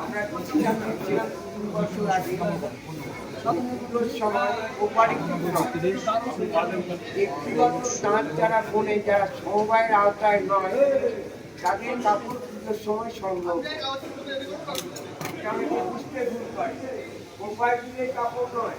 আমরা ছিলাম ছিলাম, তিন সময় যারা বোনে, যারা সমবায়ের আওতায় নয়, তাদের কাপড় পুজোর সময় সম্ভব আমাকে বুঝতে ভুল করে কোপারেটিভের কাপড় নয়।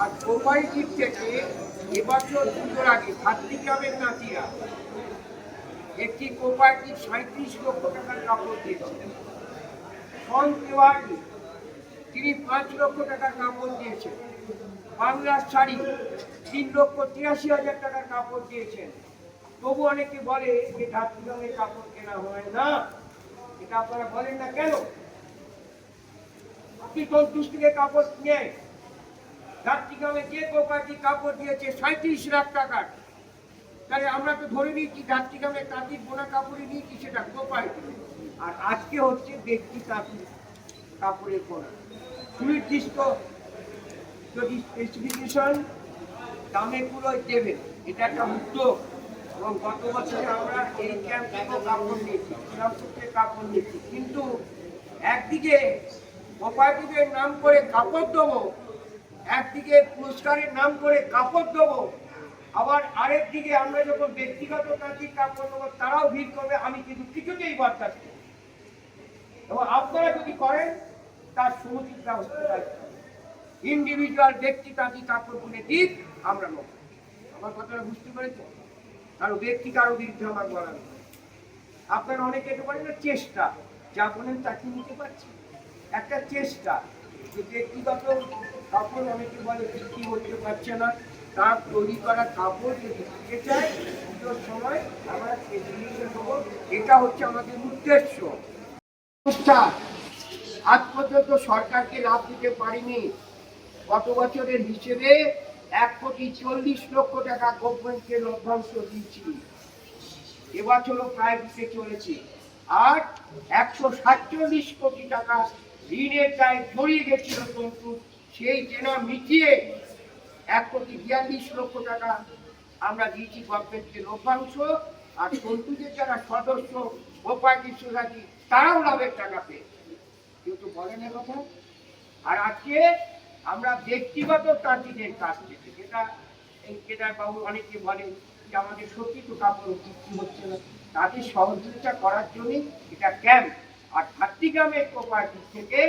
আর কোপারেটিভ থেকে এবছর পুজোর আগে ছাত্রীগ্রামের নাচিরা একটি কোপারেটিভ সাঁত্রিশ লক্ষ টাকার কাপড় দিয়েছিলেন। ফল তিনি পাঁচ লক্ষ টাকার কাপড় দিয়েছেন। বাংলার শাড়ি তিন লক্ষ তিরাশি হাজার টাকার কাপড় দিয়েছেন। তবু অনেকে বলে যে ধাত্রীরঙের কাপড় কেনা হয় না। এটা আপনারা বলেন না কেন? আপনি সন্তুষ্ট থেকে কাপড় নেয় ধাত্রীগ্রামে যে কোপাটি কাপড় দিয়েছে সাঁত্রিশ লাখ টাকার। তাহলে আমরা তো ধরে নিচ্ছি ধাত্রীগ্রামে তাঁতির বোনা কাপড়ই নিয়েছি, সেটা কোপায় আর আজকে হচ্ছে ব্যক্তি তাঁতি কাপড়ের বোনা। সুনির্দিষ্ট যদি স্পেসিফিকেশন দামে পুরোই দেবেন এটা একটা উদ্যোগ। এবং গত বছরে আমরা এই ক্যাম্প কাপড় নিয়েছি ক্লাবসূত্রে কাপড় নিয়েছি। কিন্তু একদিকে কোপারেটিভের নাম করে কাপড় দেবো একদিকে পুরস্কারের নাম করে কাপড় দেবো, আবার আরেক দিকে আমরা যখন ব্যক্তিগত তাঁতির কাপড় দেবো, তারাও ভিড় করবে, আমি কিন্তু কিছুতেই বরদাস্ত এবং আপনারা যদি করেন, তার সমুচিত ব্যবস্থা ইন্ডিভিজুয়াল ব্যক্তি তাঁতি কাপড় কিনে দিক, আমরা নেব। আমার কথাটা বুঝতে পেরেছ কারও ব্যক্তি, কারও বিরুদ্ধে আমার বলা আপনারা অনেকে এটা বলেন চেষ্টা। যা বলেন তাকে নিতে পারছি। একটা চেষ্টা যে ব্যক্তিগত কাপড় অনেকে বলে বিক্রি করতে পারছে না? তার তৈরি করা কাপড় যদি দিতে চায় পুজোর সময় আমরা ফেসিলিটেশন দেবো। এটা হচ্ছে আমাদের উদ্দেশ্য। আজ পর্যন্ত সরকারকে লাভ দিতে পারিনি। গত বছরের হিসেবে এক কোটি চল্লিশ লক্ষ টাকা গভর্নমেন্টকে লভ্যাংশ দিয়েছি। এবছরও প্রায় দিতে চলেছে। আর একশো সাতচল্লিশ কোটি টাকা ঋণের দায় জড়িয়ে গেছিল কিন্তু সেই জেনা মিটিয়ে এক কোটি বিয়াল্লিশ লক্ষ টাকা আমরা দিয়েছি গভর্নমেন্টকে লভ্যাংশ, আর সন্তুদের যারা সদস্য কোপারেটিভ সোসাইটি তারাও লাভের টাকা পেয়েছে। কিন্তু বলেন কথা? আর আজকে আমরা ব্যক্তিগত তাঁতিদের কাছ থেকে, যেটা এই কেদার বাবু অনেকে বলেন যে আমাদের সত্যি তো কাপড় বিক্রি হচ্ছে না, তাদের সহযোগিতা করার জন্যই এটা ক্যাম্প আর ছাত্রীগ্রামের কোপারেটিভ থেকে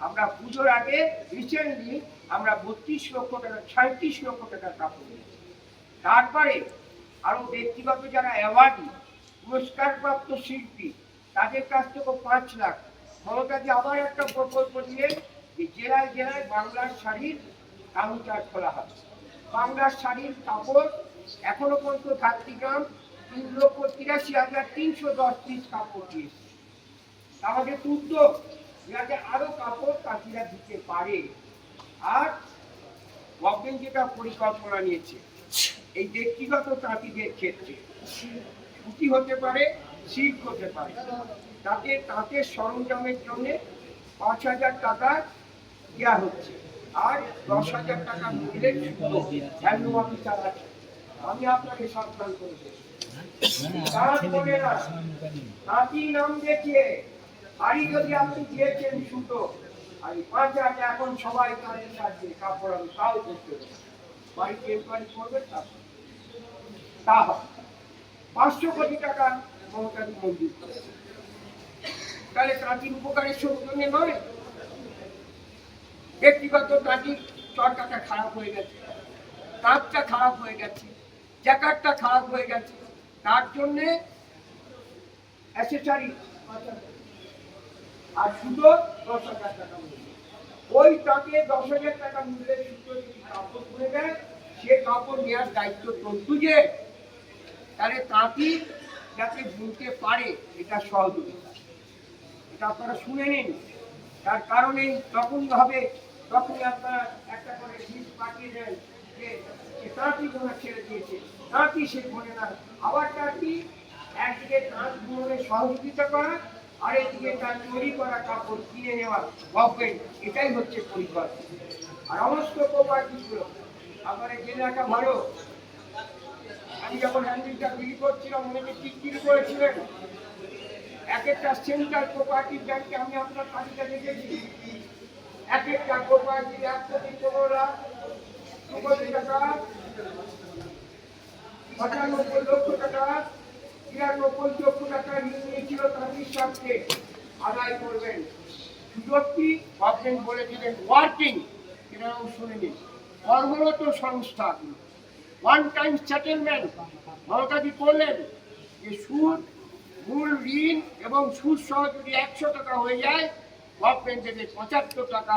আমরা পুজোর আগে রিসেন্টলি আমরা বত্রিশ লক্ষ টাকা সাঁত্রিশ লক্ষ টাকার কাপড় দিয়েছি তারপরে আরও ব্যক্তিগত যারা অ্যাওয়ার্ডি পুরস্কারপ্রাপ্ত শিল্পী, তাদের কাছ থেকে পাঁচ লাখ। মমতাজি আবার একটা প্রকল্প দিলেন যে জেলায় জেলায় বাংলার শাড়ির কাউন্টার খোলা হবে। বাংলার শাড়ির কাপড় এখনও পর্যন্ত ধাত্রীগ্রাম তিন লক্ষ তিরাশি হাজার তিনশো দশ পিস কাপড় দিয়েছে। আমাদের উদ্যোগ। যাতে আরও কাপড় তাঁতিরা দিতে পারে আর গভর্নমেন্ট যেটা পরিকল্পনা নিয়েছে এই ব্যক্তিগত তাঁতিদের ক্ষেত্রে ছুটি হতে পারে সিল্ক হতে পারে তাতে তাঁতের সরঞ্জামের জন্য পাঁচ হাজার টাকা দেওয়া হচ্ছে আর দশ হাজার টাকা মিলে অফিসার আছে আমি আপনাকে সাবধান করে দেবো তারপরে নাতি নাম দেখিয়ে বাড়ি যদি আপনি দিয়েছেন সুতো এখন সবাই কাপড় আমি তাও করতে করবে, তা হবে। পাঁচশো কোটি টাকা করেছে। তাহলে তাঁতির উপকারের নয়। ব্যক্তিগত তাঁতির চরকাটা খারাপ হয়ে গেছে। তাঁতটা খারাপ হয়ে গেছে। জ্যাকারটা খারাপ হয়ে গেছে। তার জন্যে অ্যাসেসারি আর সুতো দশ হাজার টাকা মূল্য। ওই তাকে দশ হাজার টাকা মূল্যের সুতো যদি কাপড় খুলে দেয়, সে কাপড় নেওয়ার দায়িত্ব তন্তু যে। তাহলে তাঁতি যাতে বুনতে পারে, এটা সহযোগিতা। এটা আপনারা শুনে নিন। তার কারণে তখন হবে তখনই আপনারা একটা করে লিস্ট পাঠিয়ে দেন যে তাঁতি বোনা ছেড়ে দিয়েছে, তাঁতি সে বোনে না। আবার তাঁতি একদিকে তাঁত বুননে সহযোগিতা করা একদিকে তার তৈরি করা কাপড় কিনে নেওয়া গভর্নমেন্ট এটাই হচ্ছে পরিকল্পনা আর সমস্ত কোপারেটিভগুলো আপনারা জেনে রাখা ভালো। আমি যখন হ্যান্ডেলটা বিক্রি করছিলাম অনেকে টিকটিকি করেছিলেন এক একটা সেন্ট্রাল কোপারেটিভ ব্যাংকে আমি আপনার তালিকা দেখেছি। এক একটা কোপারেটিভ এক কোটি পনেরো লাখ টাকা, পঁচানব্বই লক্ষ টাকা, তিরানব্বই লক্ষ টাকা ঋণ নিয়েছিল তাদের সাথে আদায় করবেন। সুযোগটি গভর্নমেন্ট বলেছিলেন ওয়ার্কিং এরাও শুনে কর্মরত সংস্থা ওয়ান টাইম সেটেলমেন্ট মমতাজি করলেন যে, সুদ, মূল ঋণ এবং সুদ সহ যদি একশো টাকা হয়ে যায় গভর্নমেন্ট দেবে পঁচাত্তর টাকা,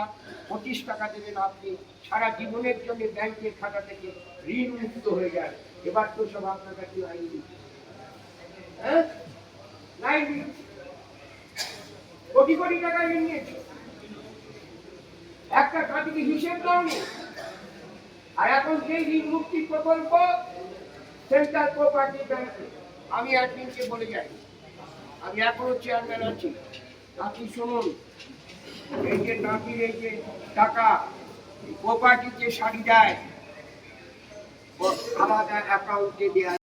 পঁচিশ টাকা দেবেন আপনি। সারা জীবনের জন্য ব্যাংকের খাতা থেকে ঋণ মুক্ত হয়ে যায়। এবার তো সব আপনার কাছে আইন হ্যাঁ? কোটি টাকা ঋণ নিয়েছে। একটা কাটিকে হিসেব দাওনি আর এখন যে ঋণ মুক্তি প্রকল্প সেন্ট্রাল কোপারেটিভ ব্যাংকে আমি অ্যাডমিনকে বলে যাই। আমি এখনও চেয়ারম্যান আছি। আপনি শুনুন, এই যে নাতির এই যে টাকা যে শাড়ি দেয় আলাদা অ্যাকাউন্টে দেওয়া